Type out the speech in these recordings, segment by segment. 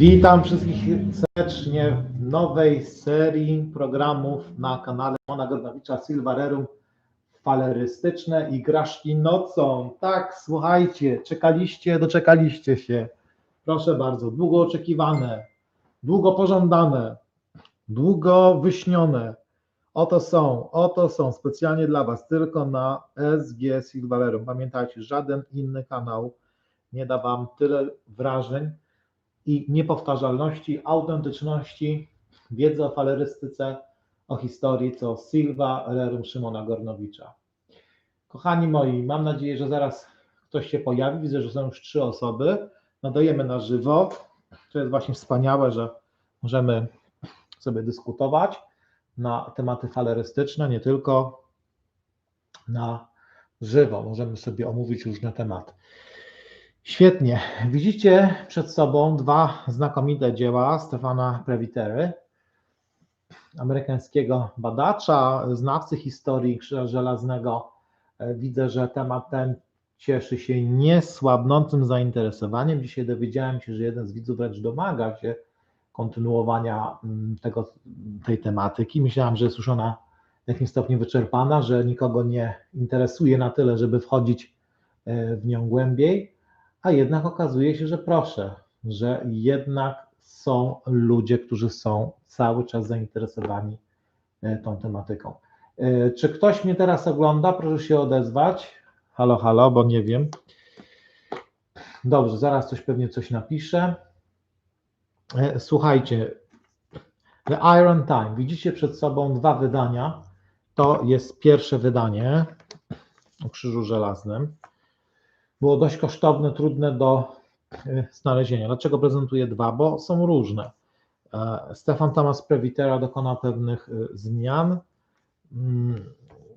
Witam wszystkich serdecznie w nowej serii programów na kanale Mona Gornowicza Silvarerum Falerystyczne Igraszki nocą. Tak, słuchajcie, czekaliście, doczekaliście się. Proszę bardzo, długo oczekiwane, długo pożądane, długo wyśnione. Oto są, oto są specjalnie dla Was, tylko na SG Silvarerum. Pamiętajcie, żaden inny kanał nie da Wam tyle wrażeń i niepowtarzalności, autentyczności, wiedzy o falerystyce, o historii, co Silva Rerum Szymona Gornowicza. Kochani moi, mam nadzieję, że zaraz ktoś się pojawi. Widzę, że są już trzy osoby. Nadajemy na żywo. To jest właśnie wspaniałe, że możemy sobie dyskutować na tematy falerystyczne, nie tylko na żywo. Możemy sobie omówić różne tematy. Świetnie. Widzicie przed sobą dwa znakomite dzieła Stefana Previtery, amerykańskiego badacza, znawcy historii Krzyża Żelaznego. Widzę, że temat ten cieszy się niesłabnącym zainteresowaniem. Dzisiaj dowiedziałem się, że jeden z widzów wręcz domaga się kontynuowania tego, tej tematyki. Myślałem, że jest już ona w jakimś stopniu wyczerpana, że nikogo nie interesuje na tyle, żeby wchodzić w nią głębiej a jednak okazuje się, że proszę, że jednak są ludzie, którzy są cały czas zainteresowani tą tematyką. Czy ktoś mnie teraz ogląda? Proszę się odezwać. Halo, halo, bo nie wiem. Dobrze, zaraz coś pewnie coś napiszę. Słuchajcie, The Iron Time. Widzicie przed sobą dwa wydania. To jest pierwsze wydanie o Krzyżu Żelaznym było dość kosztowne, trudne do znalezienia. Dlaczego prezentuję dwa? Bo są różne. Stefan Thomas Previtera dokonał pewnych zmian,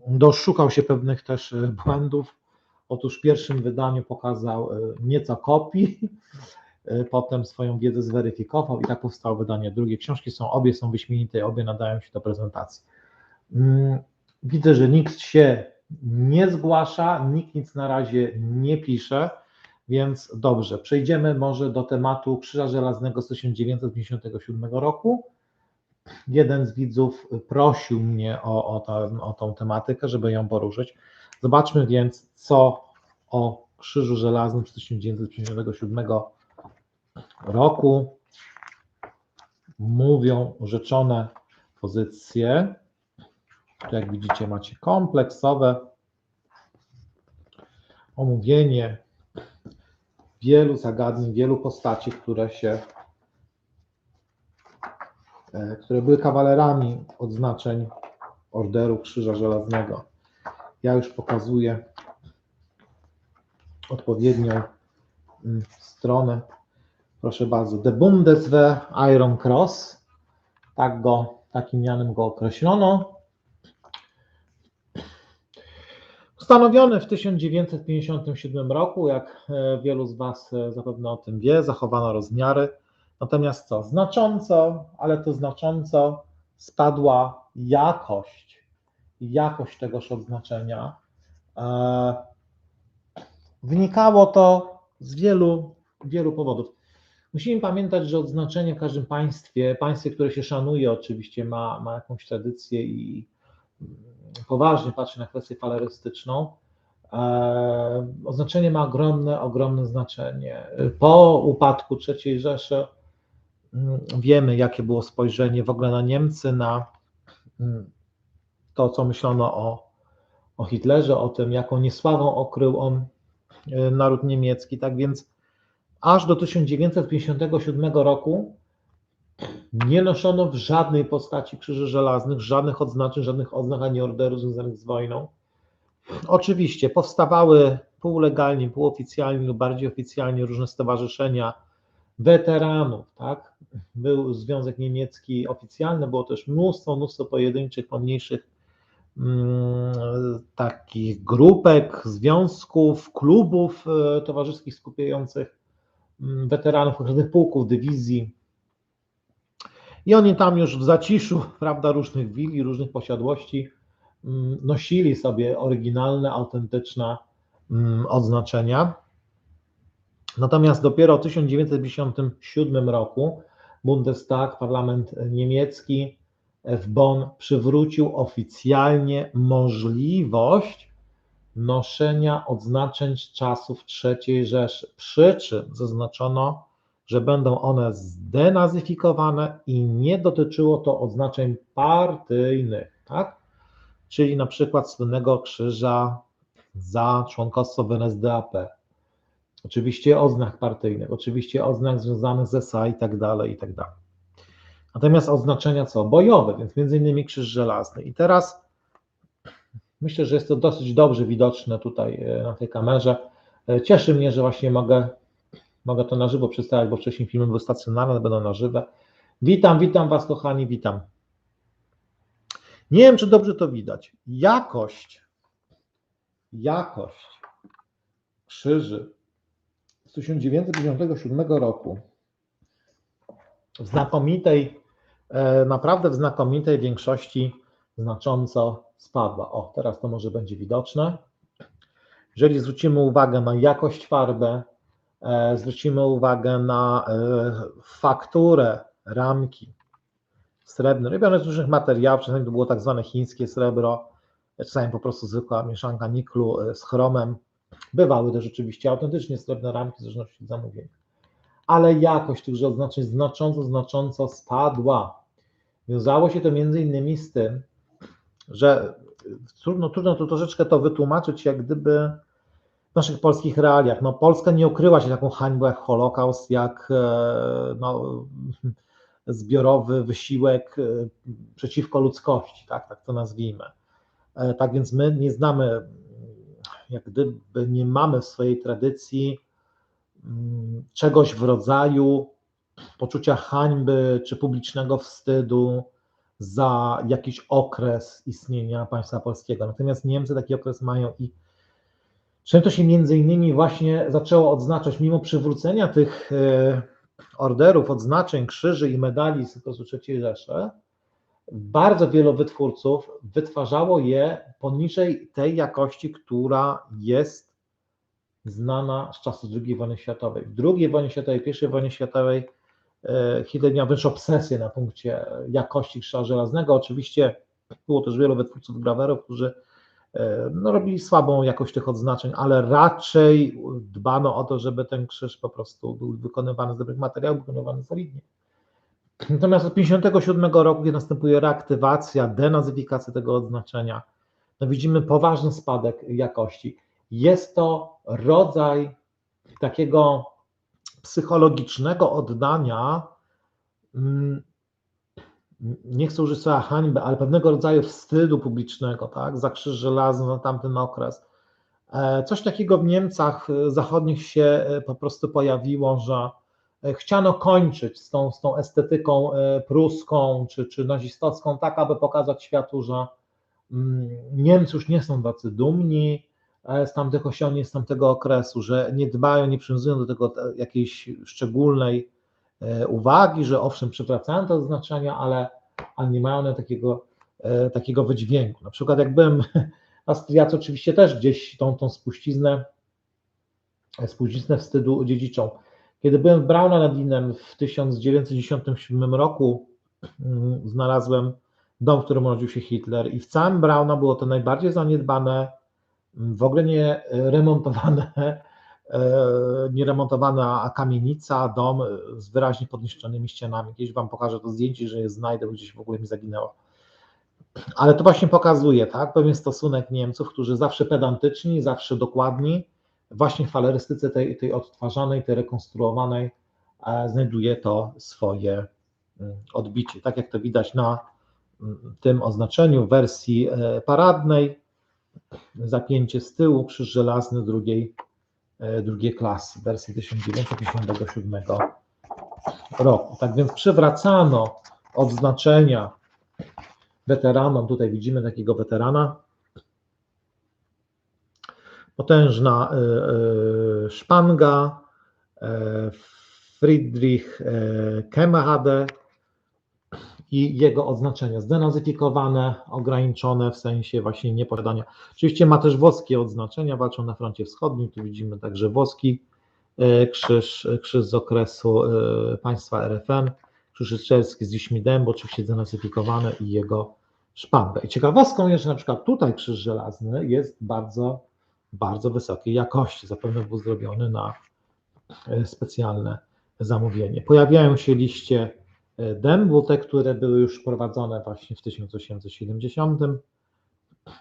doszukał się pewnych też błędów. Otóż w pierwszym wydaniu pokazał nieco kopii, potem swoją wiedzę zweryfikował i tak powstało wydanie drugie. Książki są, obie są wyśmienite, obie nadają się do prezentacji. Widzę, że nikt się nie zgłasza, nikt nic na razie nie pisze, więc dobrze, przejdziemy może do tematu Krzyża Żelaznego z 1957 roku. Jeden z widzów prosił mnie o, o, tę, o tą tematykę, żeby ją poruszyć. Zobaczmy więc, co o Krzyżu Żelaznym z 1957 roku mówią rzeczone pozycje. Jak widzicie macie kompleksowe omówienie wielu zagadnień, wielu postaci, które się, które były kawalerami odznaczeń Orderu Krzyża Żelaznego. Ja już pokazuję odpowiednią stronę. Proszę bardzo. The Bundeswehr Iron Cross. Tak go, takim mianem go określono. Ustanowiony w 1957 roku, jak wielu z Was zapewne o tym wie, zachowano rozmiary. Natomiast co? Znacząco, ale to znacząco spadła jakość, jakość tegoż odznaczenia. Wynikało to z wielu, wielu powodów. Musimy pamiętać, że odznaczenie w każdym państwie, państwie, które się szanuje, oczywiście ma, ma jakąś tradycję i poważnie patrzy na kwestię falerystyczną, oznaczenie ma ogromne, ogromne znaczenie. Po upadku III Rzeszy wiemy, jakie było spojrzenie w ogóle na Niemcy, na to, co myślono o, o Hitlerze, o tym, jaką niesławą okrył on naród niemiecki. Tak więc aż do 1957 roku nie noszono w żadnej postaci krzyży żelaznych, żadnych odznaczeń, żadnych odznak ani orderów związanych z wojną. Oczywiście powstawały półlegalnie, półoficjalnie lub bardziej oficjalnie różne stowarzyszenia weteranów, tak? Był Związek Niemiecki oficjalny, było też mnóstwo, mnóstwo pojedynczych, pomniejszych mm, takich grupek, związków, klubów e, towarzyskich skupiających mm, weteranów różnych pułków, dywizji, i oni tam już w zaciszu, prawda, różnych willi, różnych posiadłości nosili sobie oryginalne, autentyczne odznaczenia. Natomiast dopiero w 1957 roku Bundestag, parlament niemiecki w Bonn przywrócił oficjalnie możliwość noszenia odznaczeń z czasów III Rzeszy. Przy czym zaznaczono, że będą one zdenazyfikowane i nie dotyczyło to odznaczeń partyjnych, tak? Czyli na przykład słynnego krzyża za członkostwo w NSDAP. Oczywiście oznak partyjnych, oczywiście oznak związanych z SA i tak dalej, i tak dalej. Natomiast oznaczenia co? Bojowe, więc między innymi krzyż żelazny. I teraz myślę, że jest to dosyć dobrze widoczne tutaj e, na tej kamerze. E, Cieszy mnie, że właśnie mogę, mogę to na żywo przedstawiać, bo wcześniej filmy były stacjonarne, będą na żywe. Witam, witam Was kochani, witam. Nie wiem, czy dobrze to widać. Jakość, jakość krzyży z 1957 roku w znakomitej, e, naprawdę w znakomitej większości znacząco spadła. O, teraz to może będzie widoczne. Jeżeli zwrócimy uwagę na jakość farby, e, zwrócimy uwagę na e, fakturę ramki srebrne, robione z różnych materiałów, czasami to było tak zwane chińskie srebro, czasami po prostu zwykła mieszanka niklu e, z chromem. Bywały też rzeczywiście autentycznie srebrne ramki, w zależności od zamówienia. Ale jakość tychże odznaczeń znacząco, znacząco spadła. Wiązało się to między innymi z tym, że trudno, trudno tu troszeczkę to wytłumaczyć, jak gdyby w naszych polskich realiach. No, Polska nie ukryła się taką hańbą jak Holokaust, jak e, no, zbiorowy wysiłek e, przeciwko ludzkości, tak, tak to nazwijmy. E, tak więc my nie znamy, jak gdyby nie mamy w swojej tradycji mm, czegoś w rodzaju poczucia hańby czy publicznego wstydu, za jakiś okres istnienia państwa polskiego. Natomiast Niemcy taki okres mają i czym to się między innymi właśnie zaczęło odznaczać, mimo przywrócenia tych e, orderów, odznaczeń, krzyży i medali z okresu III Rzeszy, bardzo wielu wytwórców wytwarzało je poniżej tej jakości, która jest znana z czasów II wojny światowej. W II wojnie światowej, I wojnie światowej E, Hitler miał wręcz obsesję na punkcie jakości krzyża żelaznego. Oczywiście było też wielu wytwórców grawerów, którzy no, robili słabą jakość tych odznaczeń, ale raczej dbano o to, żeby ten krzyż po prostu był wykonywany z dobrych materiałów, wykonywany solidnie. Natomiast od 1957 roku, kiedy następuje reaktywacja, denazyfikacja tego odznaczenia, no widzimy poważny spadek jakości. Jest to rodzaj takiego psychologicznego oddania, mm, nie chcę użyć słowa hańby, ale pewnego rodzaju wstydu publicznego, tak, za krzyż żelazny na tamten okres. E, coś takiego w Niemcach zachodnich się e, po prostu pojawiło, że e, chciano kończyć z tą, z tą estetyką pruską czy, czy nazistowską, tak aby pokazać światu, że mm, Niemcy już nie są tacy dumni, z tamtych osiągnięć, z tamtego okresu, że nie dbają, nie przywiązują do tego jakiejś szczególnej e, uwagi, że owszem, przywracają te oznaczenia, ale, ale nie mają one takiego, e, takiego wydźwięku. Na przykład jak byłem Austriacy oczywiście też gdzieś tą, tą spuściznę, spuściznę wstydu dziedziczą. Kiedy byłem w Brauna nad Inem w 1997 roku, mm, znalazłem dom, w którym urodził się Hitler i w całym Brauna było to najbardziej zaniedbane w ogóle nie remontowane, e, nie remontowana kamienica, dom z wyraźnie podniszczonymi ścianami. Kiedyś Wam pokażę to zdjęcie, że je znajdę, bo gdzieś w ogóle mi zaginęło. Ale to właśnie pokazuje, tak, pewien stosunek Niemców, którzy zawsze pedantyczni, zawsze dokładni, właśnie w falerystyce tej, tej odtwarzanej, tej rekonstruowanej e, znajduje to swoje mm, odbicie. Tak jak to widać na mm, tym oznaczeniu wersji e, paradnej, zapięcie z tyłu, krzyż żelazny drugiej, e, drugiej klasy, wersji 1957 roku. Tak więc przywracano odznaczenia weteranom, tutaj widzimy takiego weterana, potężna e, e, szpanga, Friedrich Kemmerade, i jego oznaczenia zdenazyfikowane, ograniczone w sensie właśnie nieposiadania. Oczywiście ma też włoskie odznaczenia, walczą na froncie wschodnim, tu widzimy także włoski e, krzyż, krzyż z okresu e, państwa RFN, krzyż rycerski z liśćmi dębu, oczywiście zdenazyfikowany i jego szpanga. I ciekawostką jest, że na przykład tutaj krzyż żelazny jest bardzo, bardzo wysokiej jakości, zapewne był zrobiony na e, specjalne zamówienie. Pojawiają się liście dębu, te, które były już wprowadzone właśnie w 1870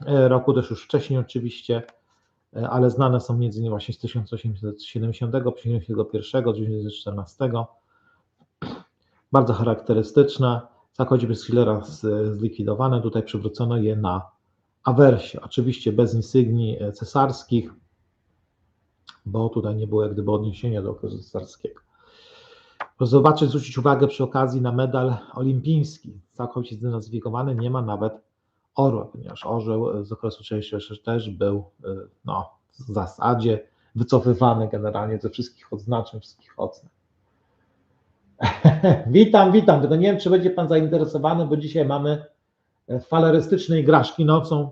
roku, też już wcześniej oczywiście, ale znane są między innymi właśnie z 1870, 1951, 1914. Bardzo charakterystyczne. Zachodziby z Hillera zlikwidowane, tutaj przywrócono je na awersie. Oczywiście bez insygnii cesarskich, bo tutaj nie było jak gdyby odniesienia do okresu cesarskiego. Zobaczyć, zwrócić uwagę przy okazji na medal olimpijski, całkowicie zdenazyfikowany, nie ma nawet orła, ponieważ orzeł z okresu wcześniejszego też był no, w zasadzie wycofywany generalnie ze wszystkich odznaczeń, wszystkich odznak. witam, witam, tylko nie wiem, czy będzie Pan zainteresowany, bo dzisiaj mamy falerystyczne igraszki nocą.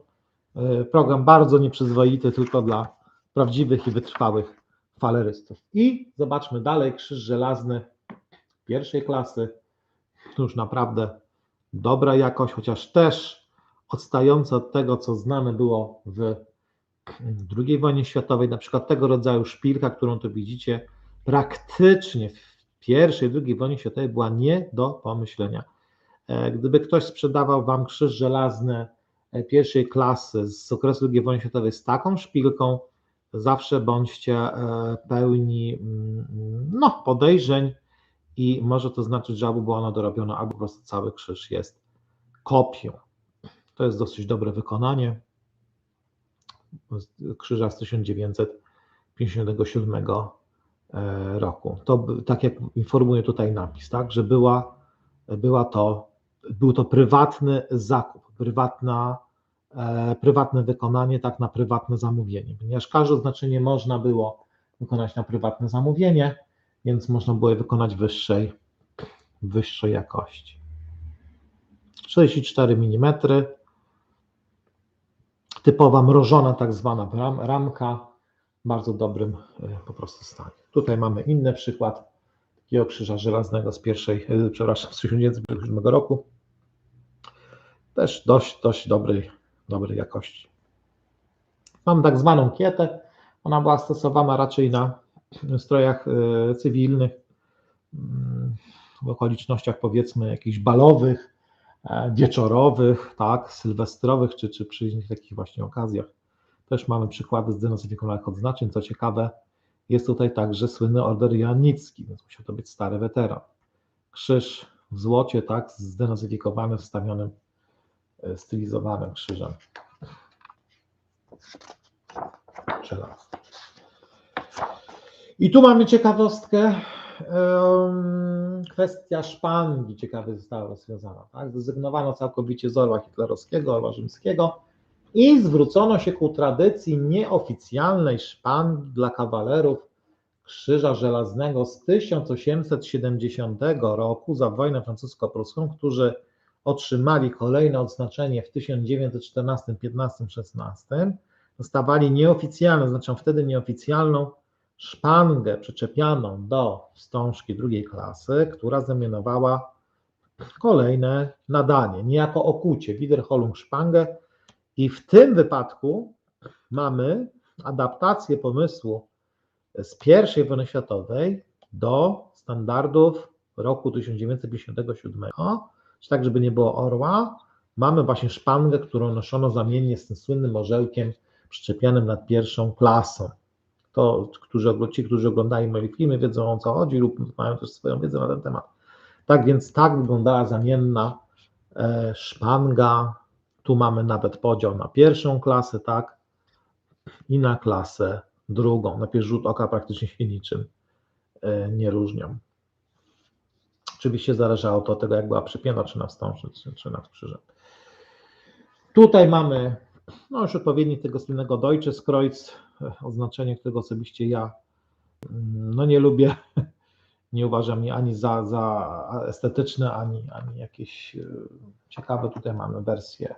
Program bardzo nieprzyzwoity, tylko dla prawdziwych i wytrwałych falerystów. I zobaczmy dalej, krzyż żelazny pierwszej klasy, już naprawdę dobra jakość, chociaż też odstająca od tego, co znane było w II wojnie światowej, na przykład tego rodzaju szpilka, którą tu widzicie, praktycznie w pierwszej, II wojnie światowej była nie do pomyślenia. Gdyby ktoś sprzedawał Wam krzyż żelazny pierwszej klasy z okresu II wojny światowej z taką szpilką, zawsze bądźcie pełni no, podejrzeń i może to znaczyć, że albo była ona dorobiona, albo po prostu cały krzyż jest kopią. To jest dosyć dobre wykonanie krzyża z 1957 roku. To tak jak informuje tutaj napis, tak, że była, była to, był to prywatny zakup, prywatna, e, prywatne wykonanie, tak na prywatne zamówienie, ponieważ każde oznaczenie można było wykonać na prywatne zamówienie, więc można było je wykonać wyższej, wyższej jakości. 64 mm, typowa mrożona tak zwana ram, ramka, w bardzo dobrym e, po prostu stanie. Tutaj mamy inny przykład takiego krzyża żelaznego z pierwszej, e, przepraszam, z 1957 roku. Też dość, dość dobrej, dobrej jakości. Mam tak zwaną kietę. Ona była stosowana raczej na strojach e, cywilnych, mm, w okolicznościach powiedzmy jakichś balowych, e, wieczorowych, tak, sylwestrowych, czy, czy przy innych takich właśnie okazjach. Też mamy przykłady zdenazyfikowanych odznaczeń. Co ciekawe, jest tutaj także słynny order Janicki, więc musiał to być stary weteran. Krzyż w złocie, tak, zdenazyfikowany, wstawionym, e, stylizowanym krzyżem. Żelazny. I tu mamy ciekawostkę. Kwestia szpangi ciekawie została rozwiązana. Tak? Zrezygnowano całkowicie z orła hitlerowskiego, orła rzymskiego i zwrócono się ku tradycji nieoficjalnej szpangi dla kawalerów Krzyża Żelaznego z 1870 roku za wojnę francusko-pruską, którzy otrzymali kolejne odznaczenie w 1914, 15, 16. Dostawali nieoficjalną, znaczy wtedy nieoficjalną szpangę przyczepianą do wstążki drugiej klasy, która zamianowała kolejne nadanie, niejako okucie, Wiederholung szpangę. I w tym wypadku mamy adaptację pomysłu z I wojny światowej do standardów roku 1957, czy tak, żeby nie było orła, mamy właśnie szpangę, którą noszono zamiennie z tym słynnym orzełkiem przyczepianym nad pierwszą klasą. To, którzy, ci, którzy oglądają moje filmy, wiedzą o co chodzi lub mają też swoją wiedzę na ten temat. Tak więc tak wyglądała zamienna e, szpanga. Tu mamy nawet podział na pierwszą klasę, tak, i na klasę drugą. Na pierwszy rzut oka praktycznie się niczym e, nie różnią. Oczywiście zależało to od tego, jak była przypięta, czy na wstążce, czy nad krzyżem. Tutaj mamy no już odpowiedni tego słynnego Deutsche Kreuz, oznaczenie, którego osobiście ja mm, no nie lubię, nie uważam je ani za, za estetyczne, ani, ani jakieś e, ciekawe. Tutaj mamy wersję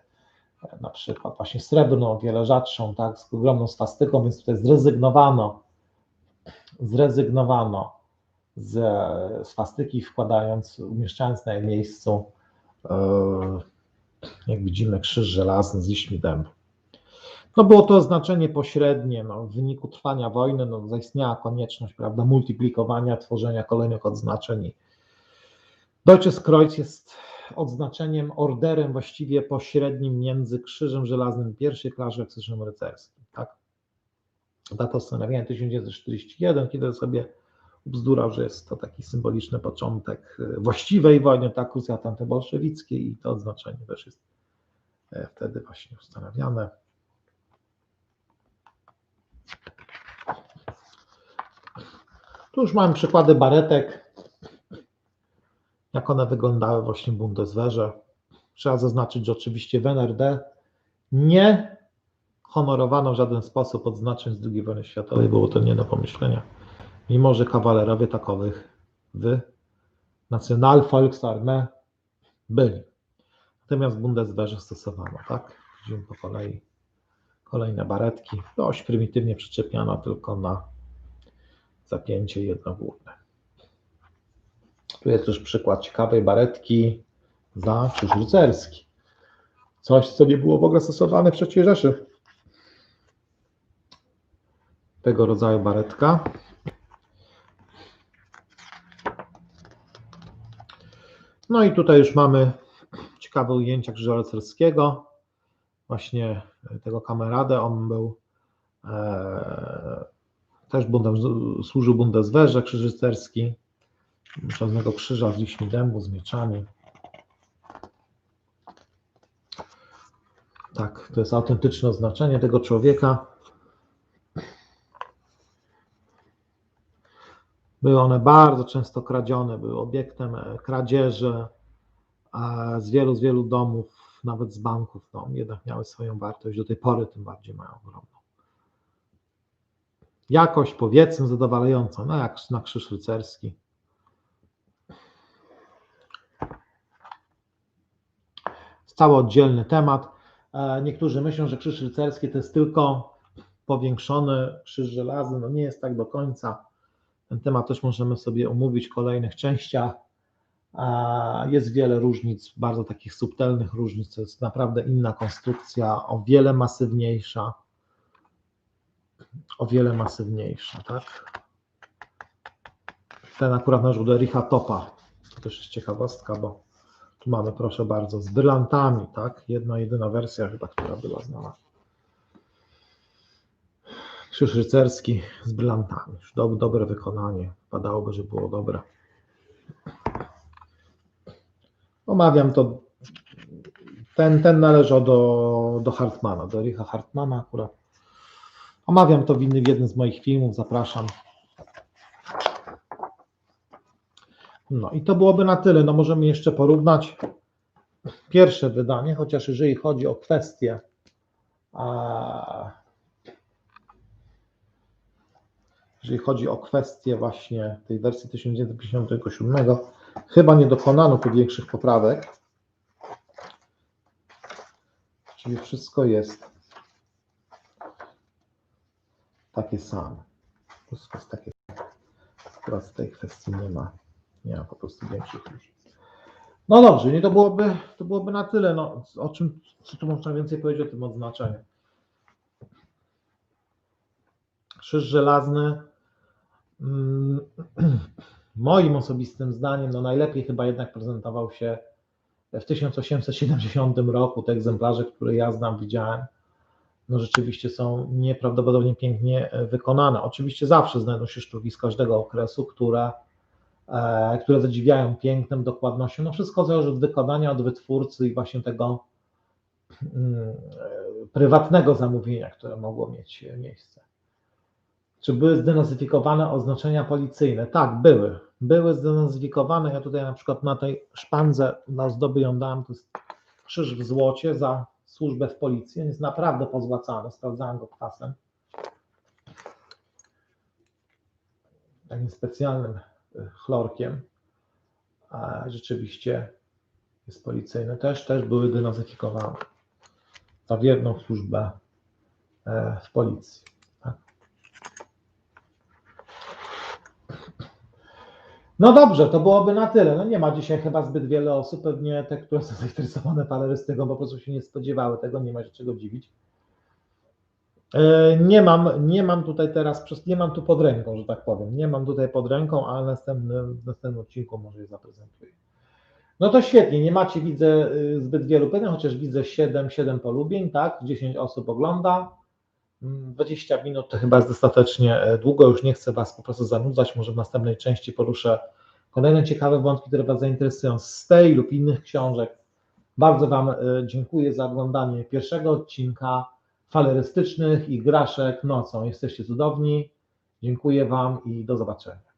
e, na przykład właśnie srebrną, wiele rzadszą, tak, z ogromną swastyką, więc tutaj zrezygnowano zrezygnowano z swastyki, wkładając, umieszczając na jej miejscu, e, jak widzimy, krzyż żelazny z liśćmi dębu. No było to znaczenie pośrednie. No, w wyniku trwania wojny no, zaistniała konieczność prawda, multiplikowania, tworzenia kolejnych odznaczeń. Deutsches Kreuz jest odznaczeniem, orderem właściwie pośrednim między Krzyżem Żelaznym pierwszej klarzy a Krzyżem Rycerskim. Tak? Data ustanowienia 1941, kiedy sobie bzdurał, że jest to taki symboliczny początek e, właściwej wojny, tak, krucjaty antybolszewickiej i to odznaczenie też jest e, wtedy właśnie ustanawiane. Tu już mamy przykłady baretek, jak one wyglądały właśnie w Bundeswehrze. Trzeba zaznaczyć, że oczywiście w NRD nie honorowano w żaden sposób odznaczeń z II wojny światowej, było to nie do pomyślenia, mimo że kawalerowie takowych w Nationalvolksarmee byli. Natomiast w Bundeswehrze stosowano, tak? Widzimy po kolei kolejne baretki, dość prymitywnie przyczepiano tylko na zapięcie jednogórne. Tu jest też przykład ciekawej baretki za krzyż rycerski. Coś, co nie było w ogóle stosowane w III Rzeszy. Tego rodzaju baretka. No i tutaj już mamy ciekawe ujęcia krzyża rycerskiego. Właśnie tego kameradę. On był e, też bundem, służył Bundeswehrze, krzyż rycerski. Czarnego krzyża z liśćmi dębu, z mieczami. Tak, to jest autentyczne oznaczenie tego człowieka. Były one bardzo często kradzione, były obiektem e, kradzieży z wielu, z wielu domów, nawet z banków, no, jednak miały swoją wartość, do tej pory tym bardziej mają ogromną. Jakość powiedzmy zadowalająca, no jak na krzyż rycerski. Cały oddzielny temat. E, Niektórzy myślą, że krzyż rycerski to jest tylko powiększony krzyż żelazny. No nie jest tak do końca. Ten temat też możemy sobie omówić w kolejnych częściach. E, Jest wiele różnic, bardzo takich subtelnych różnic. To jest naprawdę inna konstrukcja, o wiele masywniejsza. O wiele masywniejsza, tak? Ten akurat należy do Ericha Topa. To też jest ciekawostka, bo tu mamy, proszę bardzo, z brylantami, tak? Jedna, jedyna wersja chyba, która była znana. Krzyż rycerski z brylantami. Już do, dobre wykonanie. Padałoby, że było dobre. Omawiam to. Ten, ten należał do, do Hartmana, do Ericha Hartmana akurat. Omawiam to w, inny, w jednym z moich filmów. Zapraszam. No i to byłoby na tyle. No możemy jeszcze porównać pierwsze wydanie, chociaż jeżeli chodzi o kwestię a, jeżeli chodzi o kwestię właśnie tej wersji 1957, chyba nie dokonano tu większych poprawek. Czyli wszystko jest takie same. Wszystko jest takie same. Teraz w tej kwestii nie ma nie ma po prostu większych różnic. No dobrze, nie to byłoby, to byłoby na tyle. No, o czym, co tu można więcej powiedzieć o tym odznaczeniu? Krzyż żelazny, mm, moim osobistym zdaniem, no najlepiej chyba jednak prezentował się w 1870 roku. Te egzemplarze, które ja znam, widziałem, no rzeczywiście są nieprawdopodobnie pięknie wykonane. Oczywiście zawsze znajdą się sztuki z każdego okresu, które e, które zadziwiają pięknem, dokładnością. No wszystko zależy od wykonania, od wytwórcy i właśnie tego mm, e, prywatnego zamówienia, które mogło mieć miejsce. Czy były zdenazyfikowane oznaczenia policyjne? Tak, były. Były zdenazyfikowane. Ja tutaj na przykład na tej szpandze na ozdoby ją dałem, to jest krzyż w złocie za służbę w policji. On jest naprawdę pozłacany, sprawdzałem go kwasem. Takim specjalnym chlorkiem, a rzeczywiście jest policyjny, też, też były denazyfikowane za wierną służbę e, w policji. Tak? No dobrze, to byłoby na tyle. No nie ma dzisiaj chyba zbyt wiele osób, pewnie te, które są zainteresowane falerystyką, po prostu się nie spodziewały tego, nie ma się czego dziwić. E, Nie mam, nie mam tutaj teraz, nie mam tu pod ręką, że tak powiem. Nie mam tutaj pod ręką, ale następnym, w następnym odcinku może je zaprezentuję. No to świetnie, nie macie, widzę, y, zbyt wielu pytań, chociaż widzę 7, 7 polubień, tak? 10 osób ogląda. Mm, 20 minut to chyba jest dostatecznie e, długo, już nie chcę Was po prostu zanudzać, może w następnej części poruszę kolejne ciekawe wątki, które Was zainteresują z tej lub innych książek. Bardzo Wam e, dziękuję za oglądanie pierwszego odcinka falerystycznych i graszek nocą. Jesteście cudowni. Dziękuję Wam i do zobaczenia.